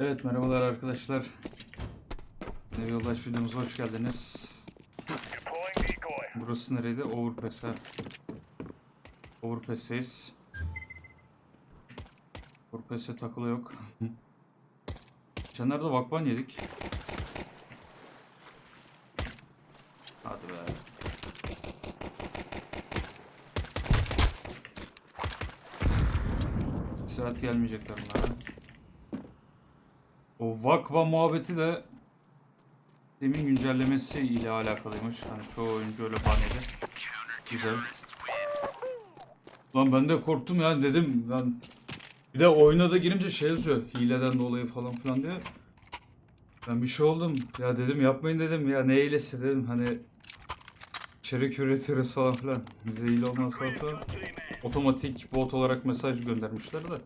Evet merhabalar arkadaşlar. Nevi Yoldaş videomuza hoş geldiniz. Burası nereydi? Overpass ha. Overpass'teyiz. Overpass'e takılı yok. Geçenlerde vakban yedik. Hadi be. Saat gelmeyecekler bunlara. O vakva muhabbeti de Steam'in güncellemesi ile alakalıymış. Hani çoğu oyuncu öyle banledi. Güzel. Lan ben de korktum ya dedim lan. Bir de oyuna da girince şey yazıyor. Hileden dolayı falan filan diye. Ben bir şey oldum. Ya dedim yapmayın dedim. Ya ne hilesi dedim. Hani içerik üretiyoruz falan filan. Bize hile olmaz falan. Otomatik bot olarak mesaj göndermişler de.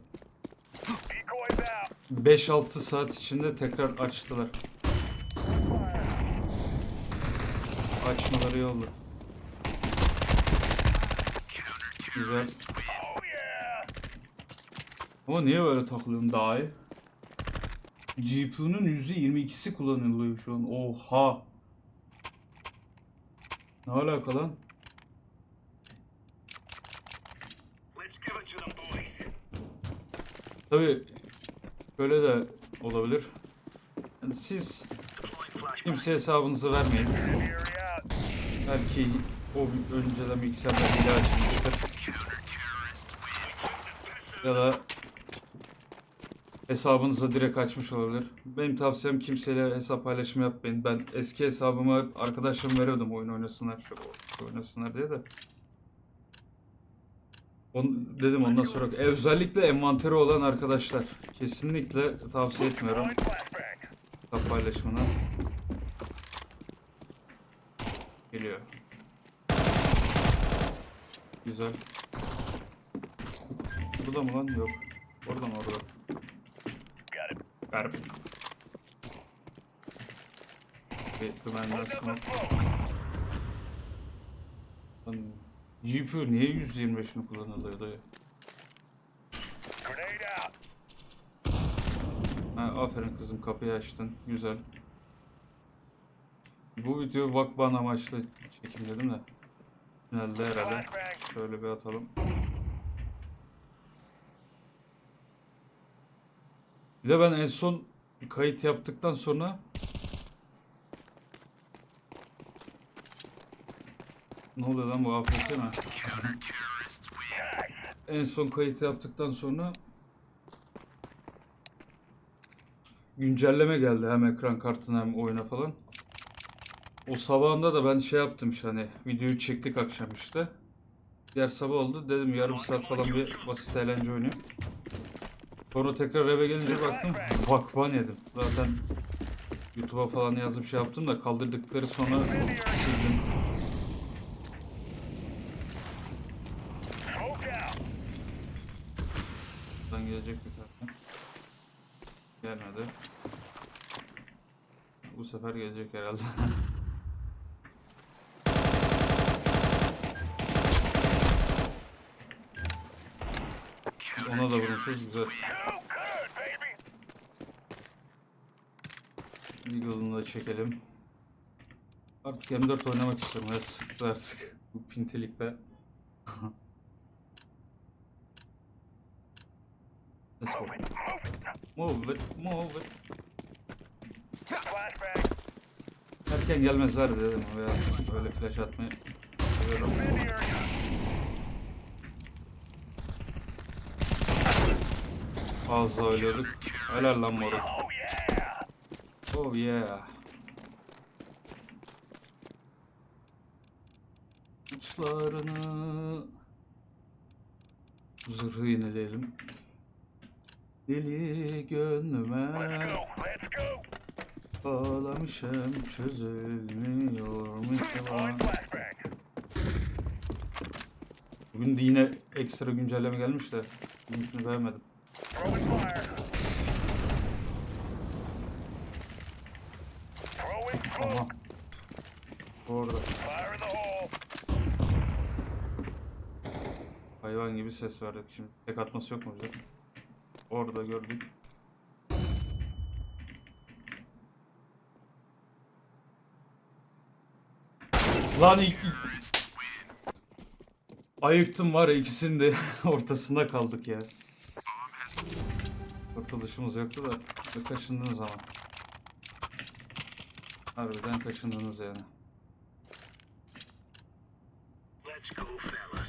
Decoys out. 5-6 saat içinde tekrar açtılar. Açmaları yolda. Güzel. Ama niye böyle takılıyorum daha iyi? GPU'nun %22'si kullanılıyor şu an. Oha. Ne alaka lan? Let's böyle de olabilir. Yani siz kimse hesabınızı vermeyin. Belki o önceden bilgisayarda hile açılmıştır. Ya da hesabınıza direkt açmış olabilir. Benim tavsiyem kimseyle hesap paylaşımı yapmayın. Ben eski hesabımı arkadaşlarıma veriyordum oyun oynasınlar, şu oynasınlar diye de. On, dedim ondan sonra e, özellikle envanteri olan arkadaşlar kesinlikle tavsiye etmiyorum hesap paylaşımını. Geliyor. Güzel. Burada mı lan? Yok. Orada mı orada? Ver. Bir dümenden smoke. GPU niye 125'ini kullanılıyor dayı? Ha, aferin kızım kapıyı açtın. Güzel. Bu video vakban amaçlı çekim dedim de. Finalde herhalde. Şöyle bir atalım. Bir de ben en son kayıt yaptıktan sonra Ne oluyor lan bu AFK mi? en son kayıt yaptıktan sonra güncelleme geldi hem ekran kartına hem oyuna falan. O sabahında da ben şey yaptım işte hani videoyu çektik akşam işte. Diğer sabah oldu dedim yarım saat falan bir basit eğlence oynayayım. Sonra tekrar eve gelince baktım vakvan yedim. Zaten YouTube'a falan yazıp şey yaptım da kaldırdıkları sonra sildim. Gelecek bir tane. Gelmedi. Bu sefer gelecek herhalde. Ona da vurmuşuz güzel. Eagle'ını da çekelim. Artık M4 oynamak istiyorum ya sıktı artık bu pintelikte. Let's go. Move it, move it. Erken gelmezler dedim ya böyle flash atmayı seviyorum. Fazla ölüyorduk. Helal lan moruk. Oh yeah. Uçlarını Zırhı yenileyelim. Deli gönlüme. Bağlamışım çözülmüyor flashbang. Bugün de yine ekstra güncelleme gelmiş de Bugünkünü beğenmedim. Smoke. Orada hayvan gibi ses verdik şimdi. Tek atması yok mu bize? Orada gördük. Lan ilk... Ayıktım var ya de ortasında kaldık ya. Kurtuluşumuz yoktu da kaşındınız ama. Harbiden kaşındınız yani. Let's go fellas.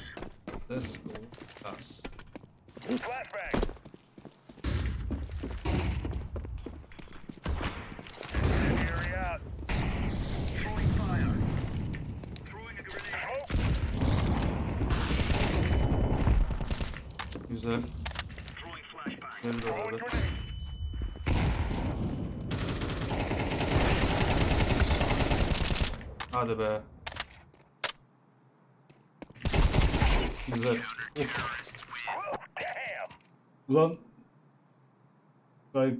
Let's go fellas. Flashbang! Güzel. Güzel orada. grenade. Hadi be. Güzel. Ulan kay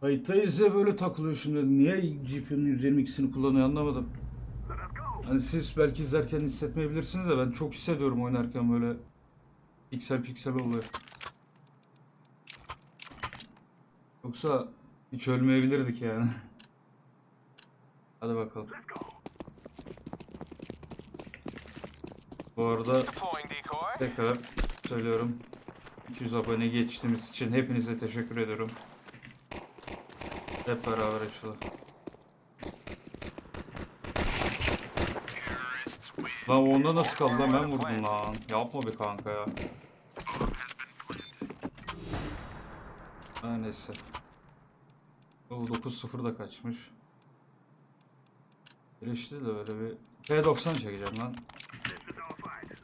kayıttayız ya böyle takılıyor şimdi. Niye GPU'nun 122'sini kullanıyor anlamadım. Hani siz belki izlerken hissetmeyebilirsiniz de ben çok hissediyorum oynarken böyle piksel piksel oluyor. Yoksa hiç ölmeyebilirdik yani. Hadi bakalım. Bu arada. Tekrar söylüyorum. 200 abone geçtiğimiz için hepinize teşekkür ediyorum. Hep beraber açalım. Lan onda nasıl kaldı lan ben vurdum lan. Yapma be kanka ya. Ha neyse. O 9-0 da kaçmış. Gelişti de böyle bir P90 çekeceğim lan. This is our fight.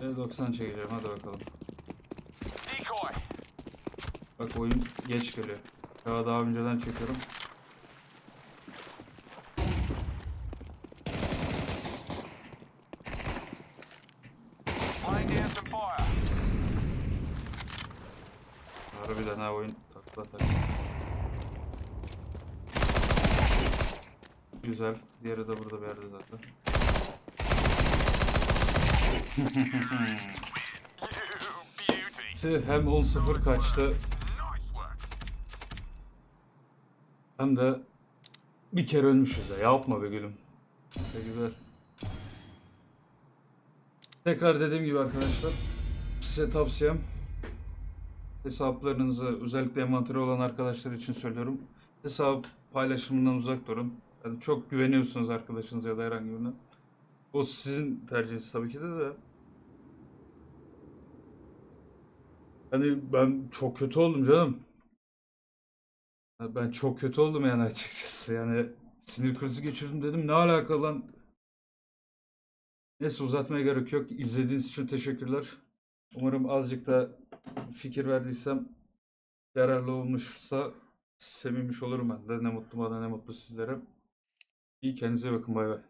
P90 çekeceğim hadi bakalım. Bak oyun geç geliyor. Ya daha önceden çekiyorum. Harbiden ha oyun takla takla. Güzel. Diğeri de burada bir yerde zaten. Hem 10-0 kaçtı hem de bir kere ölmüşüz ya. Yapma be gülüm. Neyse güzel. Tekrar dediğim gibi arkadaşlar size tavsiyem hesaplarınızı özellikle envanteri olan arkadaşlar için söylüyorum. Hesap paylaşımından uzak durun. Yani çok güveniyorsunuz arkadaşınıza ya da herhangi birine. O sizin tercihiniz tabii ki de de. Hani ben çok kötü oldum canım. Ben çok kötü oldum yani açıkçası. Yani sinir krizi geçirdim dedim. Ne alaka lan? Neyse uzatmaya gerek yok. İzlediğiniz için teşekkürler. Umarım azıcık da fikir verdiysem yararlı olmuşsa sevinmiş olurum ben de. Ne mutlu bana ne mutlu sizlere. İyi kendinize bakın bay bay.